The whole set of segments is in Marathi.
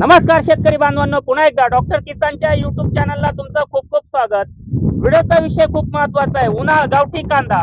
नमस्कार शेतकरी बांधवांनो पुन्हा एकदा डॉक्टर किसानच्या युट्यूब चॅनलला तुमचं खूप खूप स्वागत. व्हिडिओचा विषय खूप महत्त्वाचा आहे. उन्हाळ गावठी कांदा.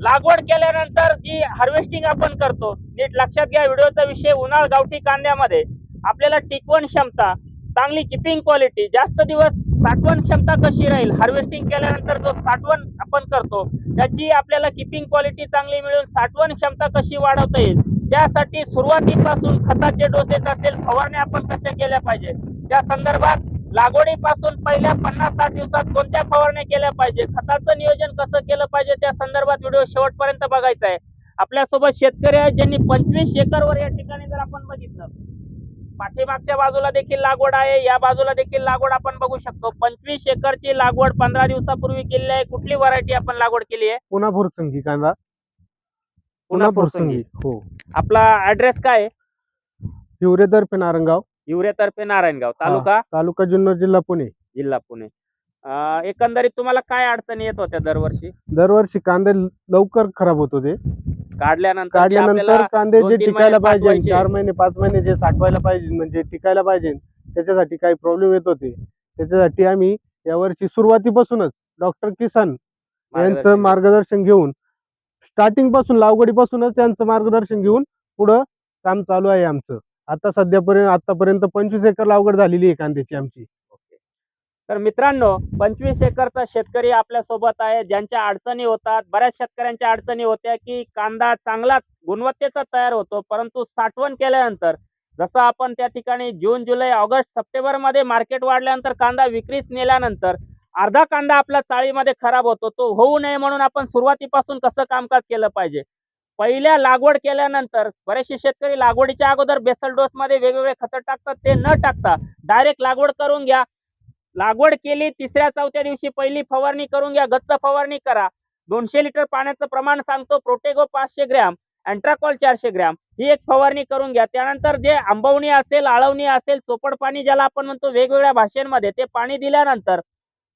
लागवड केल्यानंतर जी हार्वेस्टिंग आपण करतो नीट लक्षात घ्या व्हिडिओचा विषय उन्हाळ गावठी कांद्यामध्ये. आपल्याला टिकवण क्षमता चांगली किपिंग क्वालिटी जास्त दिवस साठवण क्षमता कशी राहील हार्वेस्टिंग केल्यानंतर जो साठवण आपण करतो त्याची आपल्याला किपिंग क्वालिटी चांगली मिळून साठवण क्षमता कशी वाढवता येईल त्यासाठी सुरुवातीपासून खताचे डोसेस असेल फवारण्या आपण कशा केल्या पाहिजे? त्या संदर्भात लागवडीपासून पहिल्या पन्नास साठ दिवसात कोणत्या फवारण्या केल्या पाहिजे? खताचं नियोजन कसं केलं पाहिजे? त्या संदर्भात व्हिडिओ शेवटपर्यंत बघायचा आहे. आपल्यासोबत शेतकरी आहेत ज्यांनी पंचवीस एकरवर या ठिकाणी जर आपण बघितलं पाठीमागच्या बाजूला देखील लागवड आहे. या बाजूला देखील लागवड आपण बघू शकतो. पंचवीस एकरची लागवड पंधरा दिवसापूर्वी केलेली आहे. कुठली व्हरायटी आपण लागवड केली आहे? पुन्हा भुरसंगी कांदा पुन्हा फुरसंगी. फुरसंगी हो. आपला ऍड्रेस काय आहे? हिवरे तर्फे नारंगाव. युवरेतर्फे नारायणगाव तालुका? तालुका जुन्नर जिल्हा पुणे. जिल्हा पुणे. अं, एकंदरीत तुम्हाला काय अडचणी येत होत्या दरवर्षी? दरवर्षी कांदे लवकर खराब होत होते. काढल्यानंतर जे काढल्यानंतर आपल्याला कांदे दोन जे तीन टिकायला महिने पाहिजे साठवायचे. चार महिने पाच महिने जे साठवायला पाहिजे म्हणजे टिकायला पाहिजे त्याच्यासाठी काही प्रॉब्लेम येत होते. त्याच्यासाठी आम्ही यावर्षी सुरुवातीपासूनच डॉक्टर किसान यांचं मार्गदर्शन घेऊन स्टार्टिंगपासून लावगडीपासूनच त्यांचं मार्गदर्शन घेऊन पुढं काम चालू आहे आमचं. आता सध्यापर्यंत आतापर्यंत पंचवीस एकर लागवड झालेली आहे कांद्याची आमची. तर मित्रांनो पंचवीस एकरचा शेतकरी आपल्यासोबत आहे. ज्यांच्या अडचणी होतात बऱ्याच शेतकऱ्यांच्या अडचणी होत्या की कांदा चांगला गुणवत्तेचा तयार होतो परंतु साठवण केल्यानंतर जसं आपण त्या ठिकाणी जून जुलै ऑगस्ट सप्टेंबरमध्ये मार्केट वाढल्यानंतर कांदा विक्रीस नेल्यानंतर अर्धा कांदा आपला चाळीमध्ये खराब होतो तो होऊ नये म्हणून आपण सुरुवातीपासून कसं कामकाज केलं पाहिजे? पहिल्या लागवड केल्यानंतर बरेचसे शेतकरी लागवडीच्या अगोदर बेसल डोस मध्ये वेगवेगळे खतं टाकतात ते न टाकता डायरेक्ट लागवड करून घ्या. लागवड केली तिसऱ्या चौथ्या दिवशी पहिली फवारणी करून घ्या गच्च फवारणी करा. दोनशे लिटर पाण्याचं प्रमाण सांगतो प्रोटेगो पाचशे ग्रॅम अँट्राकॉल चारशे ग्रॅम ही एक फवारणी करून घ्या. त्यानंतर जे आंबवणी असेल आळवणी असेल चोपड पाणी ज्याला आपण म्हणतो वेगवेगळ्या भाषेमध्ये ते पाणी दिल्यानंतर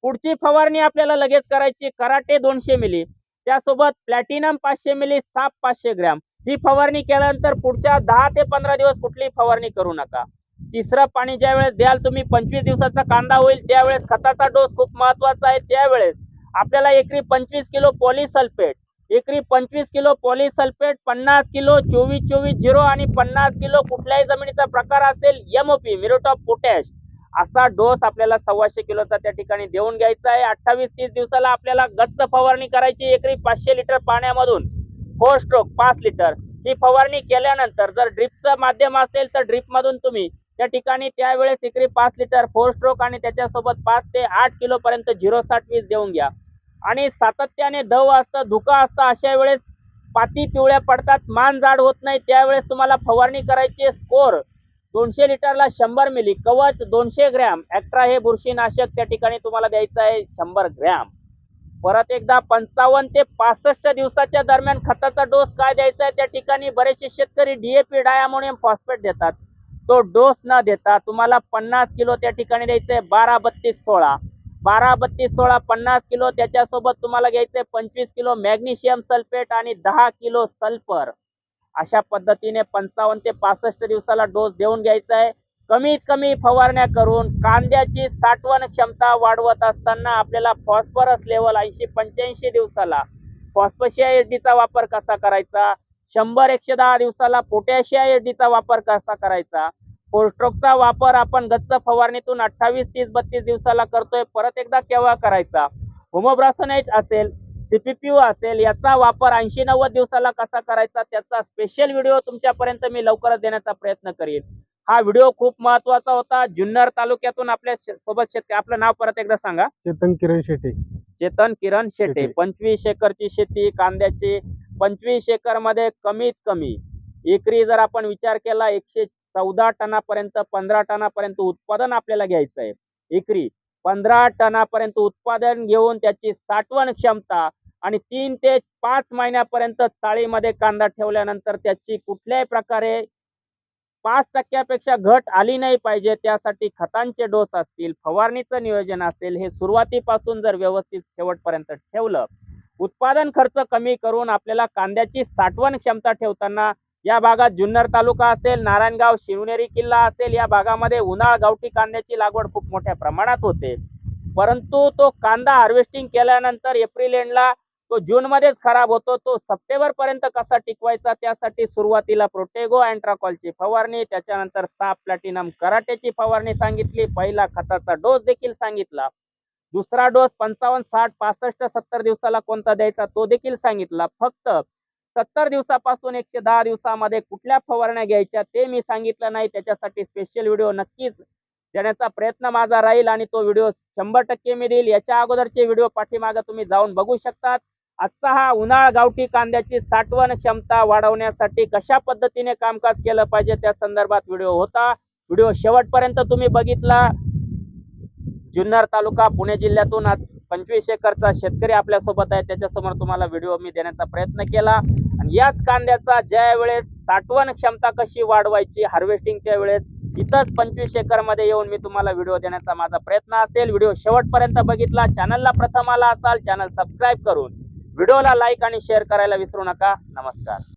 पुढची फवारणी आपल्याला लगेच करायची कराटे दोनशे मिली. त्यासोबत प्लॅटिनम पाचशे मिली साप पाचशे ग्रॅम. ही फवारणी केल्यानंतर पुढच्या दहा ते पंधरा दिवस कुठली फवारणी करू नका. तिसरं पाणी ज्या वेळेस द्याल तुम्ही पंचवीस दिवसाचा कांदा होईल त्यावेळेस खताचा डोस खूप महत्त्वाचा आहे. त्यावेळेस आपल्याला एकरी पंचवीस किलो पॉलिसल्फेट एकरी पंचवीस किलो पॉलिसल्फेट पन्नास किलो चोवीस चोवीस झिरो आणि पन्नास किलो कुठल्याही जमिनीचा प्रकार असेल एमओपी मिरोटॉप ऑफ पोटॅश असा डोस आपल्याला सव्वाशे किलोचा त्या ठिकाणी देऊन घ्यायचा आहे. अठ्ठावीस तीस दिवसाला आपल्याला गच्च फवारणी करायची एकरी पाचशे लिटर पाण्यामधून. फोर स्ट्रोक पाच लिटर. ही फवारणी केल्यानंतर जर ड्रिपचं माध्यम असेल तर ड्रिप मधून तुम्ही त्या ठिकाणी त्यावेळेस एकरी पाच लिटर फोर स्ट्रोक आणि त्याच्यासोबत पाच ते आठ किलो पर्यंत झिरो साठ वीस देऊन घ्या. आणि सातत्याने दव असतं धुका असतं अशा वेळेस पाती पिवळ्या पडतात मान जाड होत नाही त्यावेळेस तुम्हाला फवारणी करायची स्कोर दोनशे लिटरला शंभर मिली कवच दोनशे ग्रॅम. ॲक्ट्रा हे बुरशीनाशक त्या ठिकाणी तुम्हाला द्यायचं आहे शंभर ग्रॅम. परत एकदा पंचावन्न ते पासष्ट दिवसाच्या दरम्यान खताचा डोस काय द्यायचा आहे त्या ठिकाणी बरेचसे शेतकरी डीएपी डायमोनियम फॉस्फेट देतात. तो डोस न देता तुम्हाला पन्नास किलो त्या ठिकाणी द्यायचं आहे बारा बत्तीस सोळा. बारा बत्तीस सोळा पन्नास किलो त्याच्यासोबत तुम्हाला घ्यायचंय पंचवीस किलो मॅग्नेशियम सल्फेट आणि दहा किलो सल्फर. अशा पद्धतीने पंचावन्न ते पासष्ट दिवसाला डोस देऊन घ्यायचा आहे. कमीत कमी फवारण्या करून कांद्याची साठवण क्षमता वाढवत असताना आपल्याला फॉस्फरस लेवल ऐंशी पंच्याऐंशी दिवसाला फॉस्फशिया एडीचा वापर कसा करायचा? शंभर एकशे दहा दिवसाला पोटॅशिया एडीचा वापर कसा करायचा? फोरस्ट्रोकचा वापर आपण गच्च फवारणीतून अठ्ठावीस तीस बत्तीस दिवसाला करतोय. परत एकदा केव्हा करायचा? होमोब्रासोनाइट असेल सीपीपीयू असेल याचा वापर ऐंशी नव्वद दिवसाला कसा करायचा त्याचा स्पेशल व्हिडिओ तुमच्यापर्यंत मी लवकरच देण्याचा प्रयत्न करेन. हा व्हिडिओ खूप महत्त्वाचा होता. जुन्नर तालुक्यातून आपल्यासोबत शेतकरी आपलं नाव परत एकदा सांगा. चेतन किरण शेटे चेतन किरण शेटे. पंचवीस एकरची शेती कांद्याची. पंचवीस एकरमध्ये कमीत कमी एकरी जर आपण विचार केला एकशे चौदा टनापर्यंत पंधरा टनापर्यंत उत्पादन आपल्याला घ्यायचं आहे एकरी पंधरा टनापर्यंत उत्पादन घेऊन त्याची साठवण क्षमता आणि तीन ते पाच महिन्यापर्यंत चाळीमध्ये कांदा ठेवल्यानंतर त्याची कुठल्याही प्रकारे पाच टक्क्यापेक्षा घट आली नाही पाहिजे. त्यासाठी खतांचे डोस असतील फवारणीचं नियोजन असेल हे सुरुवातीपासून जर व्यवस्थित शेवटपर्यंत ठेवलं उत्पादन खर्च कमी करून आपल्याला कांद्याची साठवण क्षमता ठेवताना या भागात जुन्नर तालुका असेल नारायणगाव शिवनेरी किल्ला असेल या भागामध्ये उन्हाळ गावठी कांद्याची लागवड खूप मोठ्या प्रमाणात होते. परंतु तो कांदा हार्वेस्टिंग केल्यानंतर एप्रिल एंडला तो जून मध्येच खराब होतो. तो सप्टेंबर पर्यंत कसा टिकवायचा त्यासाठी सुरुवातीला प्रोटेगो अँट्राकॉलची फवारणी त्याच्यानंतर साप प्लॅटिनम कराटेची फवारणी सांगितली. पहिला खताचा डोस देखील सांगितला. दुसरा डोस पंचावन्न साठ पासष्ट सत्तर दिवसाला कोणता द्यायचा तो देखील सांगितला. फक्त सत्तर दिवसापासून एकशे दहा दिवसामध्ये कुठल्या फवारण्या घ्यायच्या ते मी सांगितलं नाही. त्याच्यासाठी स्पेशल व्हिडिओ नक्कीच देण्याचा प्रयत्न माझा राहील आणि तो व्हिडिओ शंभर टक्के मी देईल. याच्या अगोदरचे व्हिडिओ पाठीमागे तुम्ही जाऊन बघू शकतात. आजचा हा उन्हाळ गावठी कांद्याची साठवण क्षमता वाढवण्यासाठी कशा पद्धतीने कामकाज केलं पाहिजे त्या संदर्भात व्हिडिओ होता. व्हिडिओ शेवटपर्यंत तुम्ही बघितला. जुन्नर तालुका पुणे जिल्ह्यातून आज पंचवीस एकरचा शेतकरी आपल्यासोबत आहे. त्याच्यासमोर तुम्हाला व्हिडिओ मी देण्याचा प्रयत्न केला. आणि याच कांद्याचा ज्या वेळेस साठवण क्षमता कशी वाढवायची हार्वेस्टिंगच्या वेळेस इथंच पंचवीस एकरमध्ये येऊन मी तुम्हाला व्हिडिओ देण्याचा माझा प्रयत्न असेल. व्हिडिओ शेवटपर्यंत बघितला. चॅनलला प्रथम आला असाल चॅनल सबस्क्राईब करून व्हिडिओला लाईक आणि शेअर करायला विसरू नका. नमस्कार.